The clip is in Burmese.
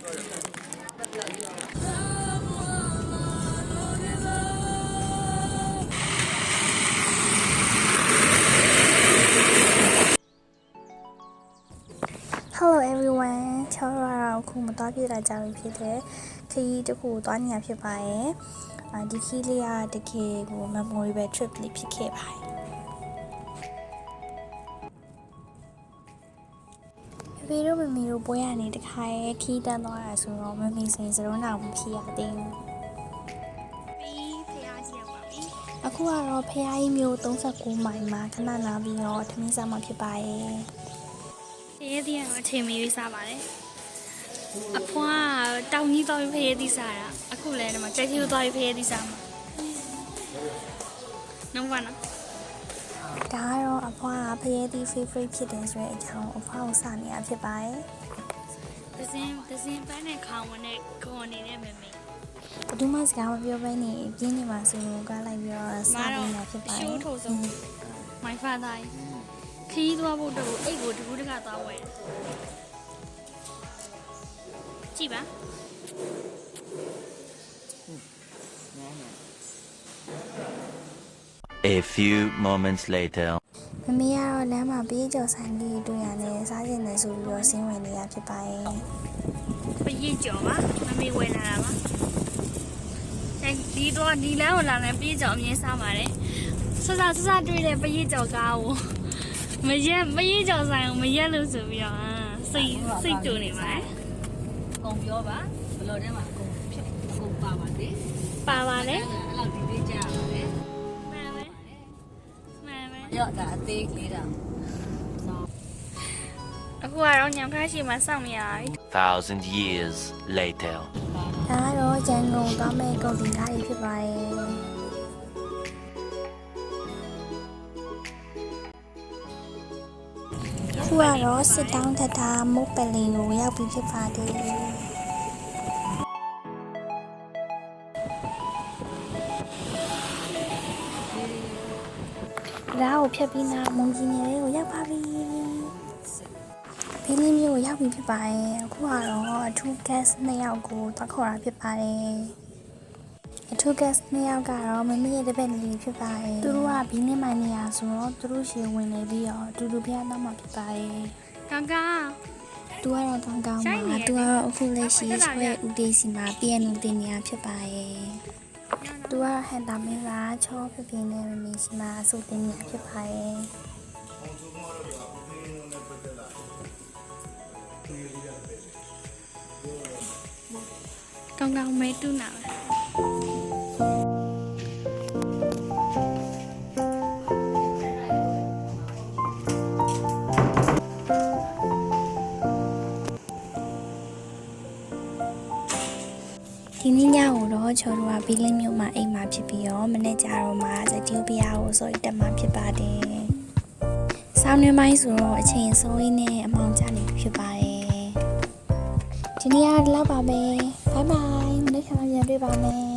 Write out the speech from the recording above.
။ Hello everyone ချောရတော့ခုမသွားပြတာကြာပြီဖြစ်တဲ့ခရီးတစ်ခုကိုသွားနေရဖြစ်ပါရဲ့။အာဒီခီးလေးကတကယ်ကို memorable trip လေးဖြစ်ခဲ့ပါတယ်။ ဖေတို့မမီတို့ပွဲရနေတခါရဲ့ခီးတန်းသွားတာဆိုတော့မမီစိန်စရုံးနာမဖြစ်ရသေးဘူး။ပြီးဖះကြည့်ရပါပြီအခုကတော့ဖះကြီးမျိုး39မိုင်မှာခဏနာပြီးတော့ထမင်းစားမှာဖြစ်ပါရဲ့ဖះသီးကတော့အချိန်မီပြီးစားပါတယ်အဖွားကတောင်ကြီးသွားပြီးဖះသီးစားတာအခုလည်းဒီမှာကြိုက်ချီကိုသွားပြီးဖះသီးစားမှာနော်ဘာနော် ဒါကတော့အဖွားကဖះသီး favorite ဖြစ်တယ်ဆိုတဲ့အကြောင်းအဖွားကိုစနေရဖြစ်ပါရဲ့ဒဇင်ဒဇင်ပန်းနဲ့ခေါင်းဝင်နဲ့ခေါ်နေတဲ့မမေဘယ်သူမှစကားမပြောဘဲနေပြင်းနေမှာဆိုလို့ကလိုက်ပြီးတော့စပြီးနေတာဖြစ်ပါရှိုးရဲ့ထိုးဆုံး my father ခီးသွားဖို့တော့အိတ်ကိုတကူးတကသွားဝယ်ကြည့်ပါ A few moments later. မမေကတော့လမ်းမှာပြေးကြော်ဆိုင်လေးတွေ့ရတယ်စားကျင်တယ်ဆိုပြီးတော့ဆင်းဝင်နေရဖြစ်ပါရဲ့ပရစ်ကြော်ပါမမေဝယ်လာတာပါအဲဒီတော့ဒီလမ်းကိုလာနေပရစ်ကြော်အမြင်စားပါတယ်ဆဆဆဆတွေ့တဲ့ပရစ်ကြော်ကားကိုမရက်ပရစ်ကြော်ဆိုင်ကိုမရက်လို့ဆိုပြီးတော့အာစိတ်စိတ်တူနေပါတယ်အကုန်ပြောပါဘလော်ထဲမှာအကုန်ဖြစ်အကုန်ပါပါစေပါပါလေအဲ့လောက်ဒီသေးကြရပါလေမှန်ပဲမှန်ပဲ ရော့ဒါအသေးကလေးတာအခုကတော့ညောင်ခါရှိမှစောင့်နေရပြီ Thousand years later. ဒါကတော့ရန်ကုန်သွားမဲ့ကုန်တင်ကားကြီးဖြစ်ပါရဲ့ခုကတော့စစ်တောင်းထထာမုတ်ပလင်ကိုရောက်ပြီဖြစ်ပါတယ် ဒါကိုဖြတ်ပြီးနာမုံကြီးနယ်လေးကိုရောက်ပါပြီဘီလင်းမျိုးကိုရောက်ပြီဖြစ်ပါတယ်အခုကတော့အထူး guest နှစ်ယောက်ကိုသွားခေါ်တာဖြစ်ပါတယ်အထူး guest နှစ်ယောက်ကတော့မမရဲ့တပည့်လေးဖြစ်ပါတယ်သူတို့ကဘီလင်းမိုင်နေရာဆိုတော့သူတို့ရှေဝင်နေပြီးတော့အတူတူဖျားတော့မှာဖြစ်ပါတယ်ကောင်းကောင်းသူကတော့တောင်းကောင်းရှိုပါင်းနေတယ်သူကတော့အခုလက်ရှိဟုတ်ကဲ့ဆွဲဦးဒေးစီမှာပြန်လုံတင်နေရဖြစ်ပါရဲ့ သူကဟန်တာမင်းကချောပြပြင်းနဲ့မမီစီမှာအစိုးတင်နေရဖြစ်ပါရဲ့ကောင်းကောင်းမဲတူးနာပဲ ဒီနေ့ညကိုတော့ချောတို့ကဘီလင်းမြို့မှာအိမ်မှာဖြစ်ပြီးတော့မနေ့ကျတော့မှစတီးဘုရားကိုဆိုတက်မှာဖြစ်ပါတယ်။ဆောင်းနေပိုင်းဆိုတော့အချိန်စိုးရင်းနဲ့အမောင်ကျနေပြီဖြစ်ပါတယ်။ဒီနေ့ကဒီလောက်ပါပဲ။ Bye bye မနေ့ကမှပြန်တွေ့ပါမယ်